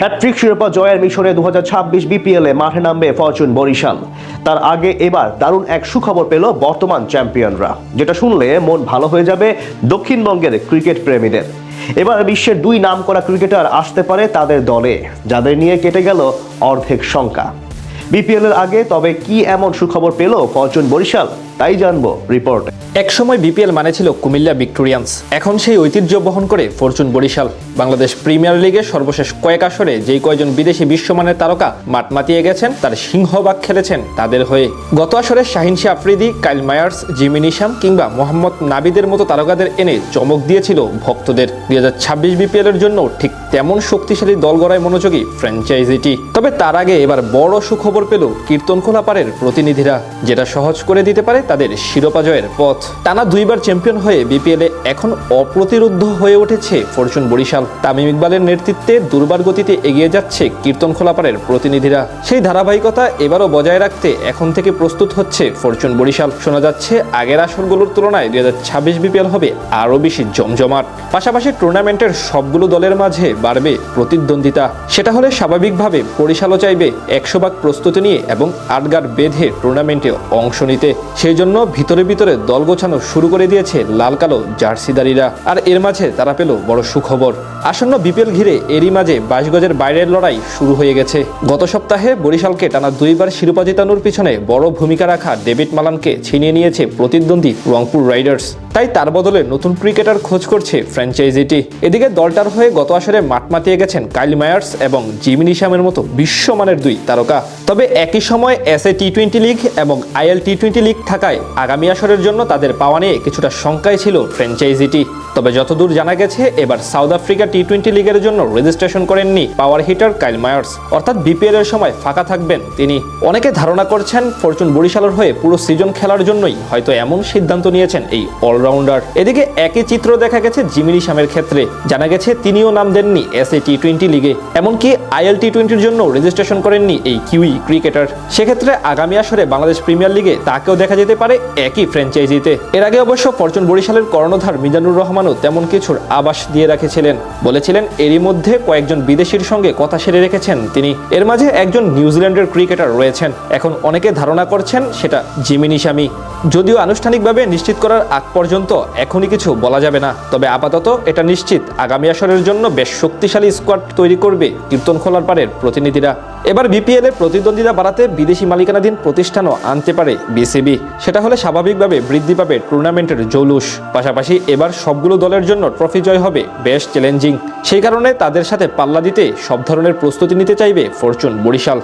Hat trick শিরোপা জয়ের মিশনে দু বিপিএল এ মাঠে নামবে ফরচুন বরিশাল। তার আগে এবার দারুণ এক সুখবর পেল বর্তমান চ্যাম্পিয়নরা, যেটা শুনলে মন ভালো হয়ে যাবে দক্ষিণবঙ্গের ক্রিকেট প্রেমীদের। এবার বিশ্বের দুই নামকরা ক্রিকেটার আসতে পারে তাদের দলে, যাদের নিয়ে কেটে গেল অর্ধেক শঙ্কা। বিপিএল এর আগে তবে কি এমন সুখবর পেল ফরচুন বরিশাল? তাই জানব রিপোর্টে। একসময় বিপিএল মানে ছিল কুমিল্লা ভিক্টোরিয়ান্স। এখন সেই ঐতিহ্য বহন করে ফরচুন বরিশাল। বাংলাদেশ প্রিমিয়ার লিগের সর্বশেষ কয়েক আসরে যেই কয়জন বিদেশি বিশ্বমানের তারকা মাঠ মাতিয়ে গেছেন, তার সিংহবাগ খেলেছেন তাদের হয়ে। গত আসরে Shaheen Shah Afridi, Kyle Mayers, Jimmy Neesham কিংবা মোহাম্মদ নাবিদের মতো তারকাদের এনে চমক দিয়েছিল ভক্তদের। দুই হাজার ছাব্বিশ বিপিএল এর জন্য ঠিক তেমন শক্তিশালী দল গড়ায় মনোযোগী ফ্র্যাঞ্চাইজিটি। তবে তার আগে এবার বড় সুখবর পেল কীর্তনখোলা পাড়ের প্রতিনিধিরা, যেটা সহজ করে দিতে পারে তাদের শিরোপা জয়ের পথ। টানা দুইবার চ্যাম্পিয়ন হয়ে বিপিএলে এখন অপ্রতিরোধ্য হয়ে উঠেছে ফরচুন বরিশাল। তামিম ইকবালের নেতৃত্বে দুর্বার গতিতে এগিয়ে যাচ্ছে কীর্তনখোলা পাড়ের প্রতিনিধিরা। সেই ধারাবাহিকতা এবারও বজায় রাখতে এখন থেকে প্রস্তুত হচ্ছে ফরচুন বরিশাল। শোনা যাচ্ছে আগের আসরগুলোর তুলনায় দুই হাজার ছাব্বিশ বিপিএল হবে আরও বেশি জমজমাট। পাশাপাশি টুর্নামেন্টের সবগুলো দলের মাঝে বাড়বে প্রতিদ্বন্দ্বিতা। সেটা হলে স্বাভাবিকভাবে বরিশালও চাইবে একশো ভাগ প্রস্তুতি নিয়ে এবং আটগার বেঁধে টুর্নামেন্টে অংশ নিতে। সেই জন্য ভিতরে ভিতরে দল গোছানো শুরু করে দিয়েছে লাল কালো জার্সিদারিরা। আর এর মাঝে তারা পেল বড় সুখবর। আসন্ন বিপিএল ঘিরে এরই মাঝে বাইশ গজের বাইরের লড়াই শুরু হয়ে গেছে। গত সপ্তাহে বরিশালকে টানা দুইবার শিরোপা জেতানোর পিছনে বড় ভূমিকা রাখা ডেভিড মালানকে ছিনিয়ে নিয়েছে প্রতিদ্বন্দ্বী রংপুর রাইডার্স। তাই তার বদলে নতুন ক্রিকেটার খোঁজ করছে ফ্র্যাঞ্চাইজিটি। এদিকে দলটার হয়ে গত আসরে মাঠ মাতিয়ে গেছেন কাইল মায়ার্স এবং জিমিনি শ্যামের মতো বিশ্বমানের দুই তারকা। তবে একই সময় S A T twenty league এবং I L T twenty league থাকায় আগামী আসরের জন্য তাদের পাওয়া নিয়ে কিছুটা শঙ্কায় ছিল ফ্র্যাঞ্চাইজিটি। তবে যতদূর জানা গেছে, এবার সাউথ আফ্রিকা টি টোয়েন্টি লিগের জন্য রেজিস্ট্রেশন করেননি পাওয়ার হিটার কাইল মায়ার্স। অর্থাৎ বিপিএল এর সময় ফাঁকা থাকবেন তিনি। অনেকে ধারণা করছেন ফরচুন বরিশালের হয়ে পুরো সিজন খেলার জন্যই হয়তো এমন সিদ্ধান্ত নিয়েছেন এই অলরাউন্ডার। এদিকে একই চিত্র দেখা গেছে জিমিনি শামের ক্ষেত্রে। জানা গেছে তিনিও নাম দেননি এস এ টি টোয়েন্টি লিগে, এমনকি আইএল টি টোয়েন্টির জন্য রেজিস্ট্রেশন করেননি এই কিউই ক্রিকেটার। সেক্ষেত্রে আগামী আসরে বাংলাদেশ প্রিমিয়ার লিগে তাকেও দেখা যেতে পারে একই ফ্র্যাঞ্চাইজিতে। এর আগে অবশ্য ফরচুন বরিশালের কর্ণধার মিজানুর রহমানও তেমন কিছুর আবাস দিয়ে রেখেছিলেন। বলেছিলেন, এরই মধ্যে কয়েকজন বিদেশির সঙ্গে কথা সেরে রেখেছেন তিনি। এর মাঝে একজন নিউজিল্যান্ডের ক্রিকেটার রয়েছেন। এখন অনেকে ধারণা করছেন, সেটা জিমিনি শামি যদিও আনুষ্ঠানিকভাবে নিশ্চিত করার আগ পর্যন্ত এখনই কিছু বলা যাবে না। তবে আপাতত এটা নিশ্চিত। আগামী আসরের জন্য বেশ শক্তিশালী স্কোয়াড তৈরি করবে কীর্তন খোলার পারের প্রতিনিধিরা। এবার বিপিএল প্রতিদ্বন্দ্বিতা বাড়াতে বিদেশি মালিকানাধীন প্রতিষ্ঠানও আনতে পারে বিসিবি। সেটা হলে স্বাভাবিকভাবে বৃদ্ধি পাবে টুর্নামেন্টের জৌলুস। পাশাপাশি এবার সবগুলো দলের জন্য ট্রফি জয় হবে বেশ চ্যালেঞ্জিং। সেই কারণে তাদের সাথে পাল্লা দিতে সব ধরনের প্রস্তুতি নিতে চাইবে ফরচুন বরিশাল।